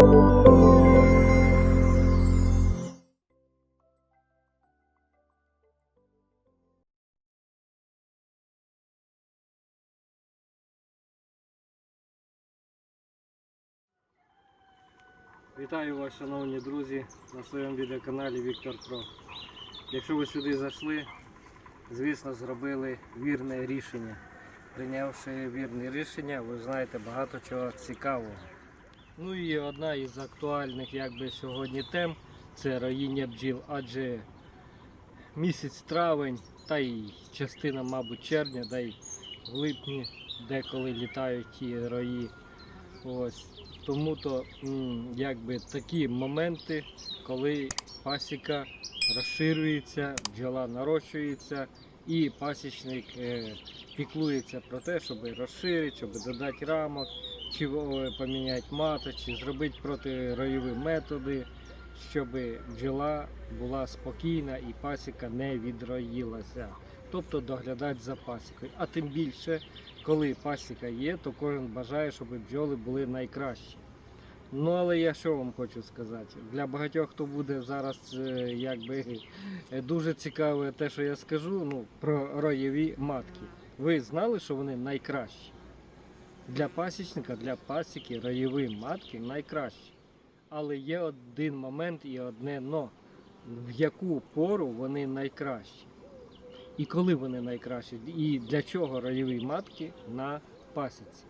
Вітаю вас, шановні друзі, на своєму відеоканалі Віктор Про. Якщо ви сюди зайшли, звісно, зробили вірне рішення. Прийнявши вірне рішення, ви знаєте багато чого цікавого. Ну і одна із актуальних якби, сьогодні тем це роїння бджіл, адже місяць травень, та й частина, мабуть, червня, да й в липні деколи літають ті рої. Ось. Тому то якби такі моменти, коли пасіка розширюється, бджола нарощується і пасічник е, піклується про те, щоб розширити, щоб додати рамок, чи поміняти мати, чи зробити протиройові методи, щоб бджола була спокійна і пасіка не відроїлася. Тобто доглядати за пасікою. А тим більше, коли пасіка є, то кожен бажає, щоб бджоли були найкращі. Ну, але я що вам хочу сказати? Для багатьох, хто буде зараз е, якби е, дуже цікаве те, що я скажу, ну, про роєві матки. Ви знали, що вони найкращі? Для пасічника, для пасіки роєві матки найкращі. Але є один момент і одне но. В яку пору вони найкращі? І коли вони найкращі? І для чого роєві матки на пасіці?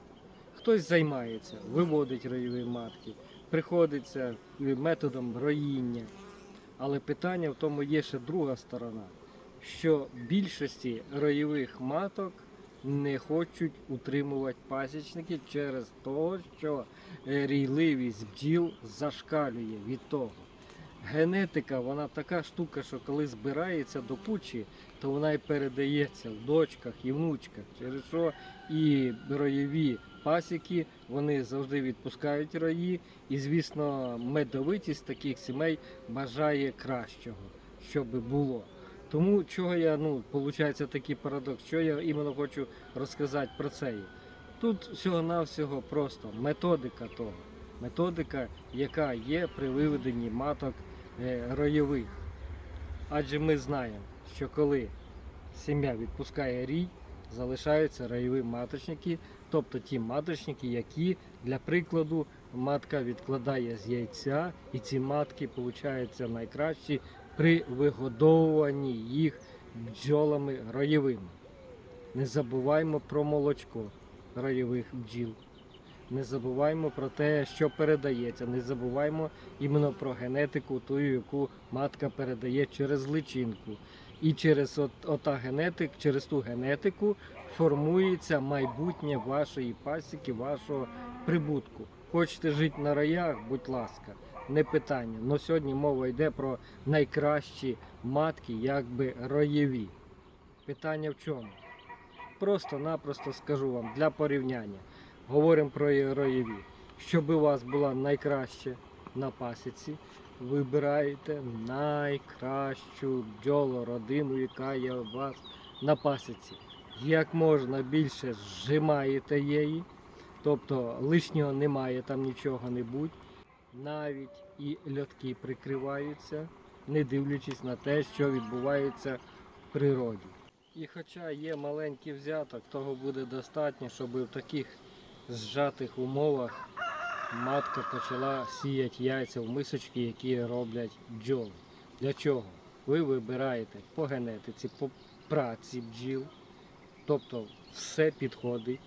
Хтось займається, виводить роєві матки, приходиться методом роїння. Але питання в тому є ще друга сторона, що більшості роєвих маток не хочуть утримувати пасічники через те, що е, рійливість бджіл зашкалює від того. Генетика, вона така штука, що коли збирається до кучі, то вона і передається в дочках і внучках. Через що і роєві пасіки вони завжди відпускають рої, і звісно, медовитість таких сімей бажає кращого, щоб було. Тому чого я, ну, виходить такий парадокс, що я іменно хочу розказати про це. Тут всього-навсього просто методика того, методика, яка є при виведенні маток е, ройових. Адже ми знаємо, що коли сім'я відпускає рій, залишаються ройові маточники, тобто ті маточники, які, для прикладу, матка відкладає з яйця, і ці матки получаються найкращі при вигодовуванні їх бджолами роєвими. Не забуваємо про молочко роєвих бджіл. Не забуваємо про те, що передається. Не забуваємо іменно про генетику, ту, яку матка передає через личинку. І через от, ота генетик, через ту генетику формується майбутнє вашої пасіки, вашого прибутку. Хочете жити на роях, будь ласка, не питання. Но сьогодні мова йде про найкращі матки, якби роєві. Питання в чому? Просто-напросто скажу вам для порівняння. Говоримо про роєві. Щоб у вас була найкраще на пасіці, вибираєте найкращу бджолородину, яка є у вас на пасіці. Як можна більше зжимаєте її, тобто лишнього немає, там нічого не будь. Навіть і льотки прикриваються, не дивлячись на те, що відбувається в природі. І хоча є маленький взяток, того буде достатньо, щоб в таких зжатих умовах матка почала сіяти яйця в мисочки, які роблять бджоли. Для чого? Ви вибираєте по генетиці, по праці бджіл, тобто все підходить.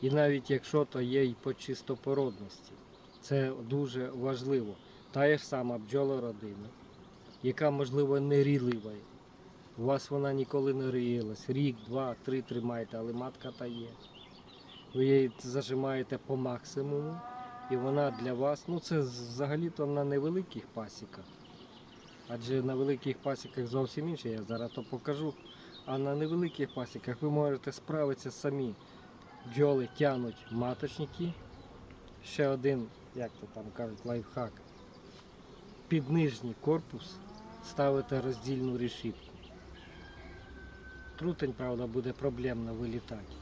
І навіть якщо то є і по чистопородності, це дуже важливо. Та ж сама бджолородина, яка можливо не рілива. У вас вона ніколи не ріялась. Рік, два, три тримаєте, але матка та є. Ви її зажимаєте по максимуму, і вона для вас, ну це взагалі-то на невеликих пасіках. Адже на великих пасіках зовсім інше, я зараз то покажу. А на невеликих пасіках ви можете справитися самі. Бджоли тянуть маточники. Ще один, як то там кажуть, лайфхак. Під нижній корпус ставите роздільну решітку. Трутень, правда, буде проблемно вилітати.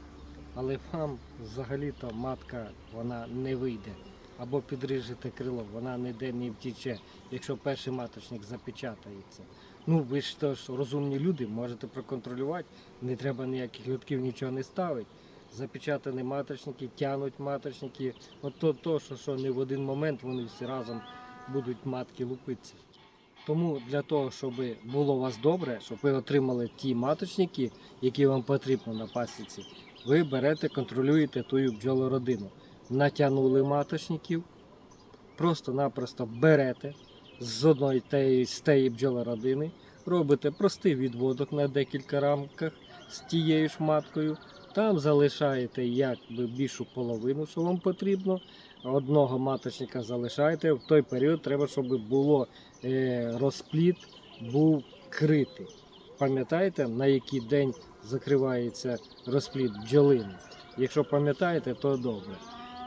Але вам взагалі-то матка вона не вийде. або підріжете крило, вона ніде не втіче, якщо перший маточник запечатається. Ну, ви ж теж розумні люди, можете проконтролювати, не треба ніяких льотків, нічого не ставити. Запечатані маточники, тянуть маточники. От то, то що, що не в один момент вони всі разом будуть матки лупитися. Тому для того, щоб було у вас добре, щоб ви отримали ті маточники, які вам потрібно на пасіці, ви берете, контролюєте ту бджолородину. Натягнули маточників, просто-напросто берете з одної теї, з тієї бджолородини, робите простий відводок на декілька рамках з тією ж маткою. Там залишаєте якби більшу половину, що вам потрібно. Одного маточника залишаєте. В той період треба, щоб було е, розпліт був критий. Пам'ятаєте, на який день закривається розпліт бджолини? Якщо пам'ятаєте, то добре.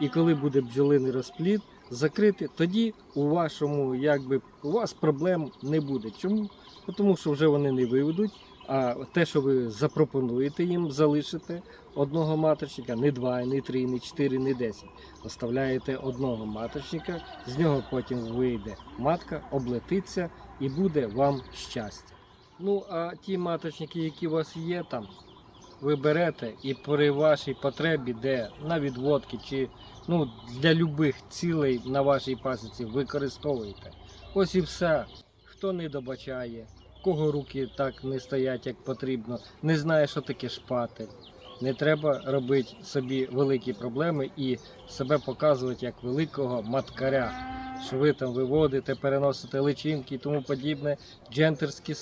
І коли буде бджолиний розпліт закритий, тоді у вашому, якби у вас проблем не буде. Чому? Тому що вже вони не виведуть. А те, що ви запропонуєте їм, залишите одного маточника, не два, не три, не чотири, не десять. Оставляєте одного маточника, з нього потім вийде матка, облетиться і буде вам щастя. Ну, а ті маточники, які у вас є там, ви берете і при вашій потребі, де на відводки чи ну, для любих цілей на вашій пасіці використовуєте. Ось і все. Хто не добачає, кого руки так не стоять, як потрібно, не знає, що таке шпатель. Не треба робити собі великі проблеми і себе показувати як великого маткаря, що ви там виводите, переносите личинки і тому подібне. Джентерський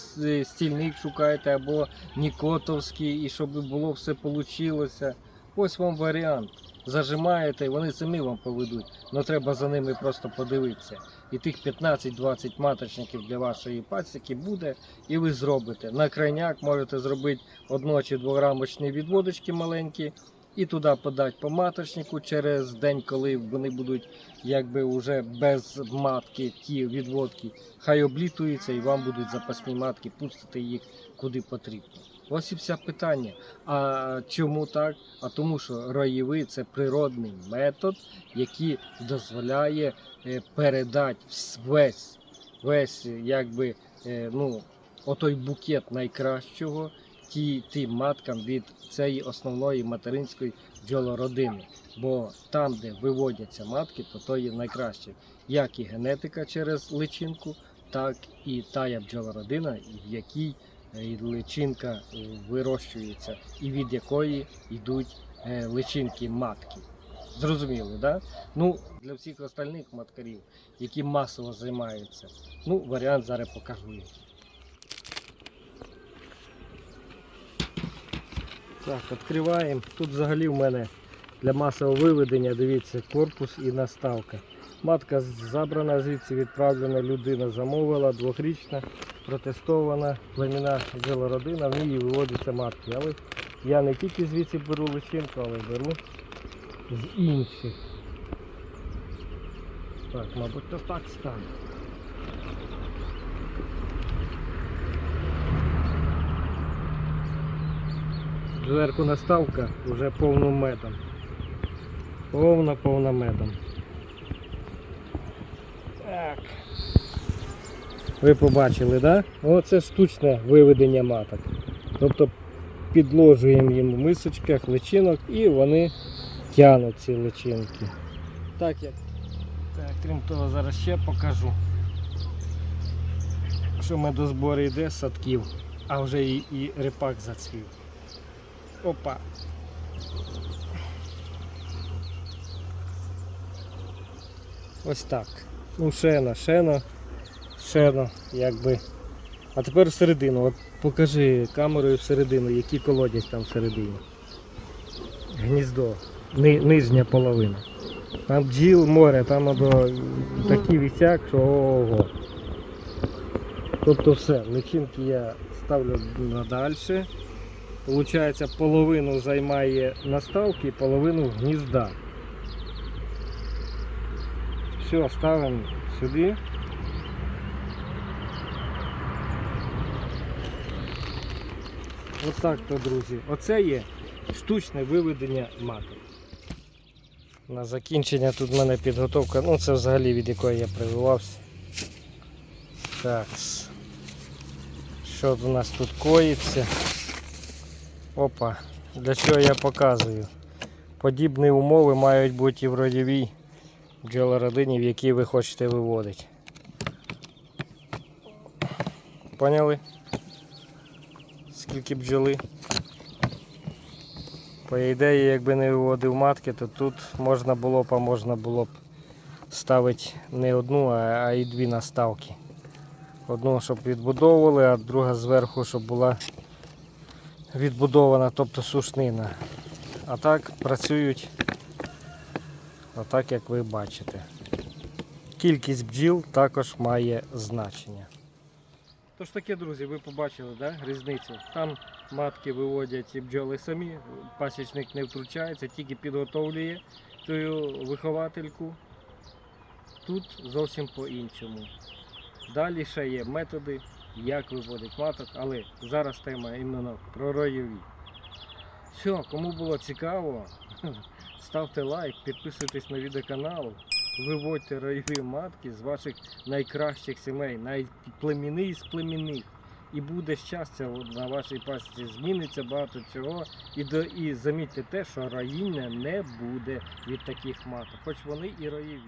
стільник шукаєте або нікотовський, і щоб було все получилося. Ось вам варіант. Зажимаєте, вони самі вам поведуть. але треба за ними просто подивитися. І тих 15-20 маточників для вашої пасіки буде, і ви зробите. На крайняк можете зробити одно чи двограмочні відводочки маленькі, і туди подати по маточнику через день, коли вони будуть якби вже без матки, ті відводки, хай облітуються і вам будуть запасні матки, пустити їх куди потрібно. Ось і питання. А чому так? А тому, що роєвий це природний метод, який дозволяє е, передати весь, весь якби, е, ну, отой букет найкращого ті, тим маткам від цієї основної материнської бджолородини. Бо там, де виводяться матки, то то є найкраще. Як і генетика через личинку, так і тая бджолородина, в якій личинка е, вирощується, і від якої йдуть е, личинки матки. Зрозуміли, да? Ну, для всіх остальних маткарів, які масово займаються, ну, варіант зараз покажу. Так, відкриваємо. Тут взагалі в мене для масового виведення, дивіться, корпус і наставка. Матка забрана звідси, відправлена людина замовила, двохрічна, протестована, племіна родина, в ній виводяться матки. Але я не тільки звідси беру личинку, але беру з інших. Так, мабуть, то так стане. Зверху наставка вже повним медом. Повна повна медом. Так. Ви побачили, так? Да? Оце штучне виведення маток. Тобто підложуємо їм в мисочках личинок і вони тянуть ці личинки. Так, як. Так, крім того, зараз ще покажу. Що медозбор йде з садків, а вже і, і репак зацвів. Опа. Ось так. Ну, шено, шено, шено, якби. А тепер всередину. От покажи камерою всередину, які колодязь там всередині. Гніздо. Ни, нижня половина. Там бджіл море, там або такий вісяк, що ого. Тобто все, личинки я ставлю надальше. Получається, половину займає наставки, половину гнізда. Все, ставимо сюди. Ось так то, друзі. Оце є штучне виведення маток. На закінчення тут в мене підготовка, ну це взагалі від якої я прививався. Так. Що у нас тут коїться? Опа. Для чого я показую? Подібні умови мають бути і в родовій бджолородині, в якій ви хочете виводити. Поняли? Скільки бджоли? По ідеї, якби не виводив матки, то тут можна було б, а можна було б ставити не одну, а, і дві наставки. Одну, щоб відбудовували, а друга зверху, щоб була відбудована, тобто сушнина. А так працюють отак, як ви бачите. Кількість бджіл також має значення. Тож таке, друзі, ви побачили да, різницю. Там матки виводять бджоли самі, пасічник не втручається, тільки підготовлює ту виховательку. Тут зовсім по-іншому. Далі ще є методи, як виводить маток, але зараз тема іменно про ройові. Все, кому було цікаво, ставте лайк, підписуйтесь на відеоканал, виводьте райові матки з ваших найкращих сімей, найплемінний з племінних. І буде щастя на вашій пасіці, зміниться багато чого. І, до, і замітьте те, що раїння не буде від таких маток, хоч вони і роєві.